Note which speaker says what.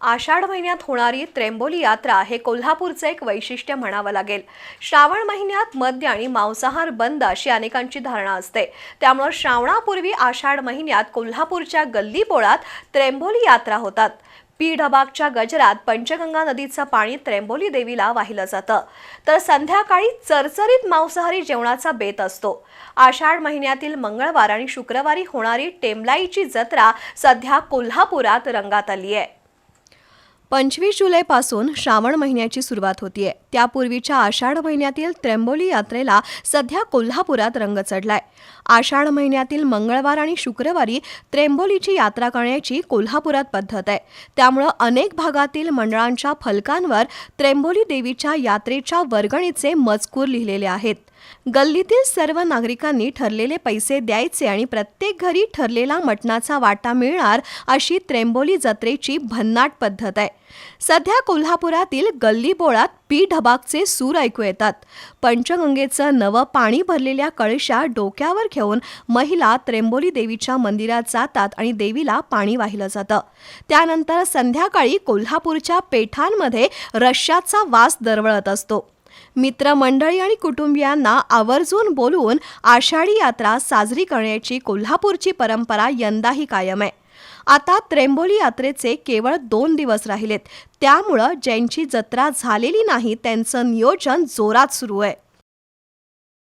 Speaker 1: आषाढ महिन्यात होणारी त्र्यंबोली यात्रा हे कोल्हापूरचं एक वैशिष्ट्य म्हणावं लागेल. श्रावण महिन्यात मद्य आणि मांसाहार बंद अशी अनेकांची धारणा असते. त्यामुळं श्रावणापूर्वी आषाढ महिन्यात कोल्हापूरच्या गल्लीपोळात त्रेंबोली त्र्यंबोली यात्रा होतात. पीढबागच्या गजरात पंचगंगा नदीचं पाणी त्र्यंबोली देवीला वाहिलं जातं. तर संध्याकाळी चरचरीत मांसाहारी जेवणाचा बेत असतो. आषाढ महिन्यातील मंगळवार आणि शुक्रवारी होणारी टेमलाईची जत्रा सध्या कोल्हापुरात रंगात आली आहे पंचवीस जुलैपासून श्रावण महिन्याची सुरुवात होतीये. त्यापूर्वीच्या आषाढ महिन्यातील त्र्यंबोली यात्रेला सध्या कोल्हापुरात रंग चढलाय. आषाढ महिन्यातील मंगळवार आणि शुक्रवारी त्र्यंबोलीची यात्रा करण्याची कोल्हापुरात पद्धत आहे. त्यामुळं अनेक भागातील मंडळांच्या फलकांवर त्र्यंबोली देवीच्या यात्रेच्या वर्गणीचे मजकूर लिहिलेले आहेत. गल्लीतील सर्व नागरिकांनी ठरलेले पैसे द्यायचे आणि प्रत्येक घरी ठरलेला मटणाचा वाटा मिळणार अशी त्रेंबोली जत्रेची भन्नाट पद्धत आहे. सध्या कोल्हापुरातील गल्ली बोळात पी ढबाकचे सूर ऐकू येतात. पंचगंगेचं नवं पाणी भरलेल्या कळशा डोक्यावर घेऊन महिला त्रेंबोली देवीच्या मंदिरात जातात आणि देवीला पाणी वाहिलं जातं. त्यानंतर संध्याकाळी कोल्हापूरच्या पेठांमध्ये रश्याचा वास दरवळत असतो. मित्रमंडळी आणि कुटुंबियांना आवर्जून बोलवून आषाढी यात्रा साजरी करण्याची कोल्हापूरची परंपरा यंदाही कायम आहे. आता त्रेंबोली यात्रेचे केवळ दोन दिवस राहिलेत. त्यामुळं ज्यांची जत्रा झालेली नाही त्यांचं नियोजन जोरात सुरू आहे.